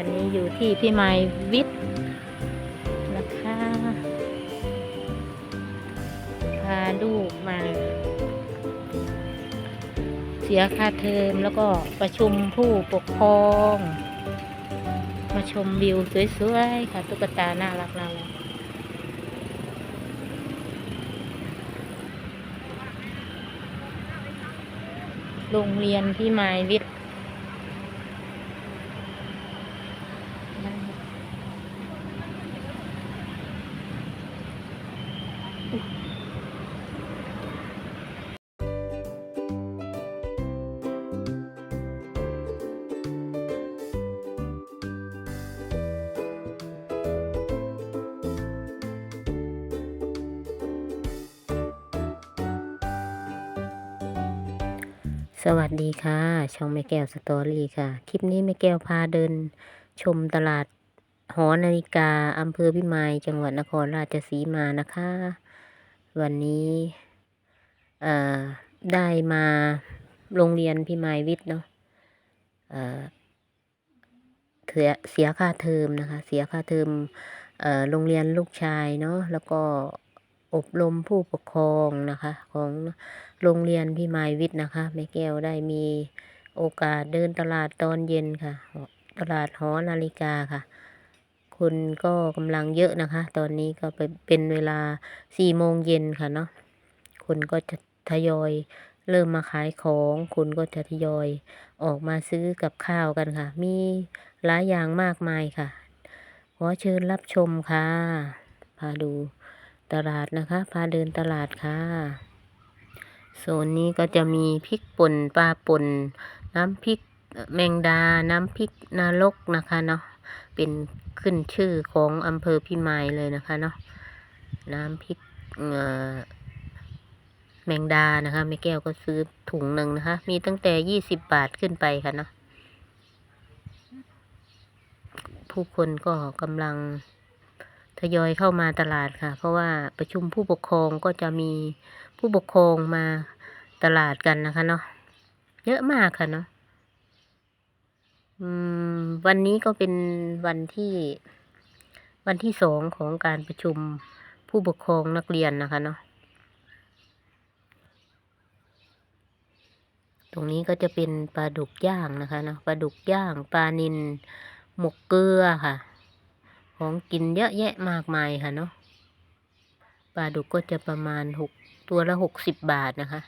วันนี้อยู่ที่พี่ไม้วิทย์นะคะพาลูกมา เสียค่าเทอมแล้วก็ประชุมผู้ปกครองมาชมวิวสวยๆค่ะตุ๊กตาน่ารักน่าโรงเรียนพี่ไม้วิทย์ สวัสดีค่ะ ช่องแม่แก้วสตอรี่ค่ะ คลิปนี้แม่แก้วพาเดิน ชมตลาดหอนาฬิกาอำเภอพิมาย จังหวัดนครราชสีมานะคะ วันนี้ได้มาโรงเรียนพิมายวิทย์เนาะเเสียเสียค่าเทอมนะคะ เสียค่าเทอมโรงเรียนลูกชายเนาะแล้วก็อบรมผู้ปกครองนะคะ ของโรงเรียนพิมายวิทย์นะคะแม่แก้วได้มีโอกาสเดินตลาดตอนเย็นค่ะ ตลาดหอนาฬิกาค่ะ คนก็กำลังเยอะนะคะ ตอนนี้ก็ไปเป็นเวลาสี่โมงเย็นค่ะเนาะคนก็จะทยอยเริ่มมาขายของคนก็จะทยอยออกมาซื้อกับข้าวกันค่ะ มีหลายอย่างมากมายค่ะ ขอเชิญรับชมค่ะ พาดูตลาดนะคะ พาเดินตลาดค่ะโซนนี้ก็จะมีพริกป่นปลาป่น น้ำพริกแมงดา น้ำพริกนรกนะคะเนาะ เป็นขึ้นชื่อของอำเภอพิมายเลยนะคะเนาะน้ำพริกแมงดานะคะแม่แก้วก็ซื้อถุงหนึ่งนะคะ มีตั้งแต่ยี่สิบบาทขึ้นไปค่ะเนาะผู้คนก็กำลังทยอยเข้ามาตลาดค่ะ เพราะว่าประชุมผู้ปกครองก็จะมีผู้ปกครองมาตลาดกันนะคะเนาะเยอะมากค่ะเนาะ วันนี้ก็เป็นวันที่วันที่สองของการประชุมผู้ปกครองนักเรียนนะคะเนาะ ตรงนี้ก็จะเป็นปลาดุกย่างนะคะเนาะปลาดุกย่างปลานิลหมกเกลือค่ะ ของกินเยอะแยะมากมายค่ะเนาะปลาดุกก็จะประมาณหกตัวละหกสิบบาทนะคะ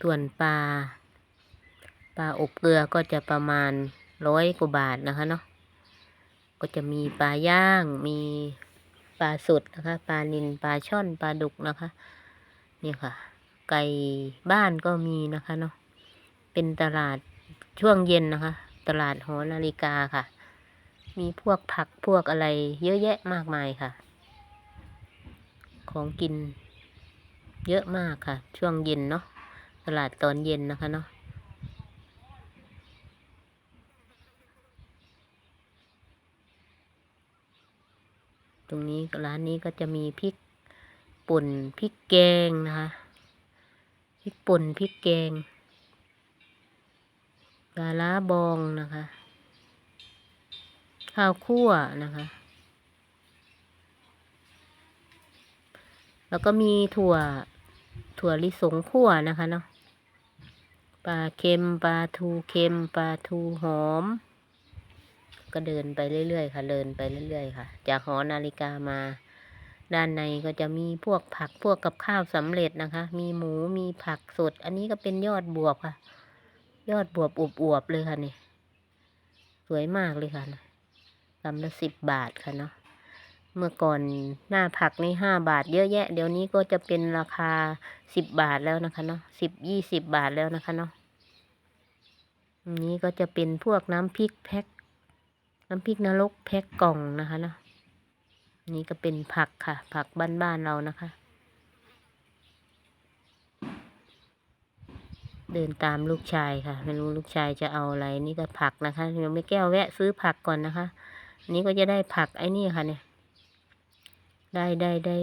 ส่วนปลาปลาอบเกลือก็จะประมาณ ร้อยกว่าบาทนะคะเนาะก็จะมีปลาย่างมีปลาสดนะคะปลานิลปลาช่อนปลาดุกนะคะ นี่ค่ะ ไก่บ้านก็มีนะคะเนาะเป็นตลาดช่วงเย็นนะคะ ตลาดหอนาฬิกาค่ะ มีพวกผักพวกอะไร เยอะแยะมากมายค่ะ ของกิน เยอะมากค่ะ ช่วงเย็นเนาะตลาดตอนเย็นนะคะเนาะ ตรงนี้ร้านนี้ก็จะมีพริกป่นพริกแกงนะคะพริกป่นพริกแกงปลาล้าบองนะคะ ข้าวคั่วนะคะ แล้วก็มีถั่วถั่วลิสงคั่วนะคะเนาะปลาเค็มปลาทูเค็มปลาทูหอม ก็เดินไปเรื่อยๆค่ะ เดินไปเรื่อยๆค่ะ จากหอนาฬิกามา ด้านในก็จะมีพวกผักพวกกับข้าวสำเร็จนะคะ มีหมูมีผักสด อันนี้ก็เป็นยอดบวบค่ะ ยอดบวบอวบๆเลยค่ะนี่สวยมากเลยค่ะลำละสิบบาทค่ะเนาะเมื่อก่อนหน้าผักนี่ห้าบาทเยอะแยะ เดี๋ยวนี้ก็จะเป็นราคาสิบบาทแล้วนะคะเนาะสิบยี่สิบบาทแล้วนะคะเนาะอันนี้ก็จะเป็นพวกน้ำพริกแพ็ค น้ำพริกนรกแพ็คกล่องนะคะเนาะนี่ก็เป็นผักค่ะ ผักบ้านๆเรานะคะ เดินตามลูกชายค่ะ ไม่รู้ลูกชายจะเอาอะไร นี่ก็ผักนะคะเดี๋ยวไม่แก้วแวะซื้อผักก่อนนะคะนนี้ก็จะได้ผักไอ้นี่ค่ะเนี่ย ได้ได้ได้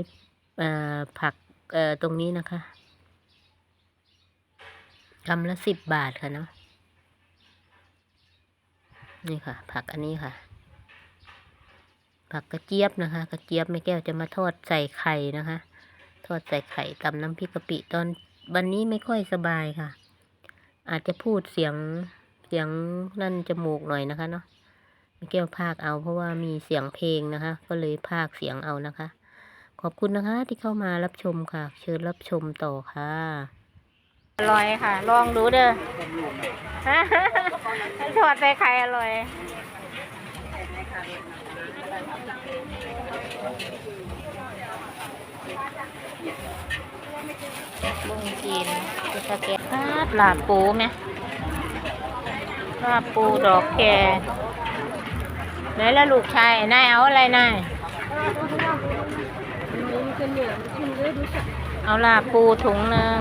ผักตรงนี้นะคะกำละสิบบาทค่ะเนาะ นี่ค่ะ ผักอันนี้ค่ะ ผักกระเจี๊ยบนะคะ กระเจี๊ยบแม่แก้วจะมาทอดใส่ไข่นะคะ ทอดใส่ไข่ตำน้ำพริกกะปิตอนวันนี้ไม่ค่อยสบายค่ะ อาจจะพูดเสียงเสียงนั่นจมูกหน่อยนะคะเนาะแม่แก้วพากเอา เพราะว่ามีเสียงเพลงนะคะ ก็เลยพากเสียงเอานะคะ ขอบคุณนะคะที่เข้ามารับชมค่ะ เชิญรับชมต่อค่ะ อร่อยค่ะ ลองดูเด้อทอดใส่ไข่อร่อยลุงจีนจะสะเก็ตลาบลาบปูไหมลาบปูดอกแกไหนละลูกชายนายเอาอะไรนายเอาลาบปูถุงหนึ่ง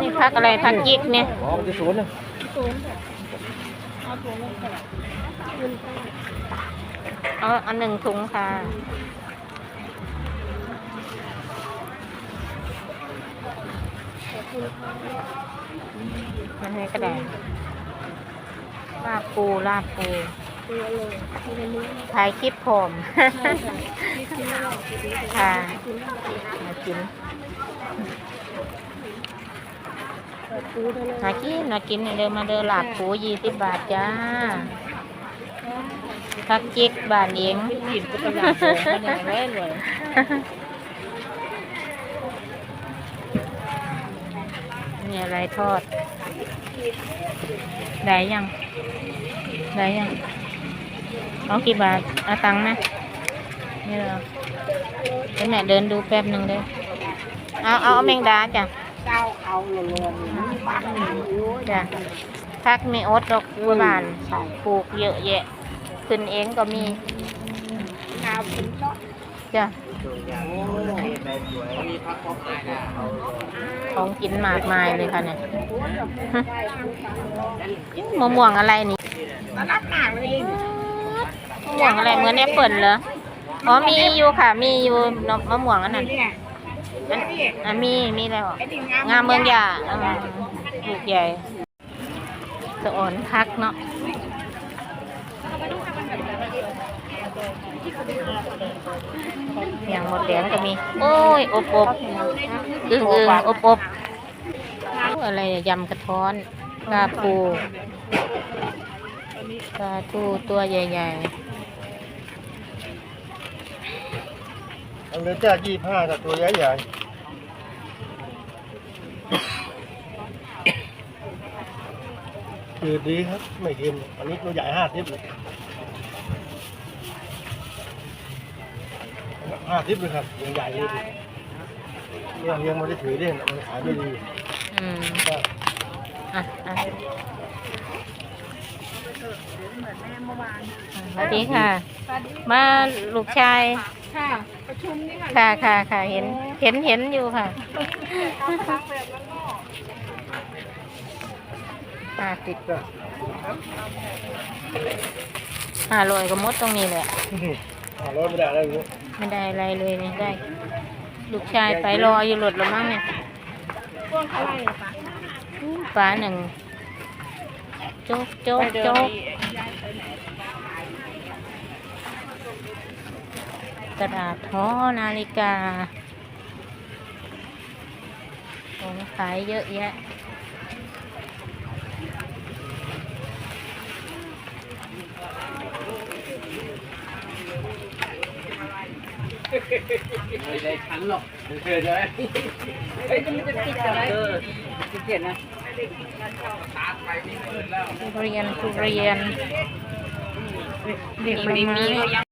นี่พักอะไรพักยิกเนี่ยอ๋อมันจะศูนย์นะเอาอันหนึ่งถุงค่ะมันให้กระดาษลาบปูลาบปูถ่ายคลิปผมค่ะมากิน มากินมากินเดินมาเดินลาบปูยี่สิบบาทจ้าพักจิกบานเองกินก็เป็นลาบโป่งมันอย่างแรกเลยมีอะไรทอด ได้ยัง ได้ยังเอากี่บาทเอาตังค์ไหมนี่เหรอเดี๋ยวแม่เดินดูแป๊บหนึ่งเด้อเอาเอาเอาแมงดาจ้ะ เจ้าเอาหล่นๆปังหนึ่งโอ้ยจ้ะ พักมีอ๊ตดอกบัวบานปลูกเยอะแยะขึ้นเองก็มีข้าวกินเนาะจ้ะของกินมากมายเลยค่ะเนี่ยมะม่วงอะไรนี่ตลาดหนักเลย มะม่วงอะไรเหมือนแอปเปิลเหรออ๋อมีอยู่ค่ะ มีอยู่มะม่วงอันนั้น เนี่ย อันอะมีมีแล้วไอ้นี่งามเมืองยาอ่าลูกใหญ่สะอ่อนคักเนาะอย่างหมดแดงก็มี โอ้ย อบอบอึ้งอึ้งอบอบอะไรเนี่ยยำกระท้อนปลาปูปลาทูตัวใหญ่ อันนี้จ้ายี่ห้าแต่ตัวใหญ่ใหญ่คือดีครับ ไม่เค็มอันนี้ตัวใหญ่ห้าสิบเลยห้าสิบเลยครับยังใหญ่เลยเนี่ยเลี้ยงมาได้ถือเด่นมันขายไม่ดีๆอืมก็อะอะสวัสดีค่ะ มาลูกชาย ค่ะ ประชุมนี่ค่ะค่ะค่ะค่ะเห็นเห็นเห็นอยู่ค่ะห้าสิบก็ห้าร้อยก็หมดตรงนี้แหละหารถไม่ได้อะไรเลยไม่ได้อะไรเลยเนี่ยได้ ลูกชายไปรออยู่รถแล้วมั้งเนี่ยพวกอะไรเหรอคะปลาหนึ่งโจ๊กโจ๊กโจ๊ก กระดาษท้อนาฬิกาของขายเยอะแยะ ไม่ได้ชั้นหรอกเฉยเลยเฮ้ยมันจะติดอะไรเออติดเกียรนะทุเรียนทุเรียนเด็กมันไม่มี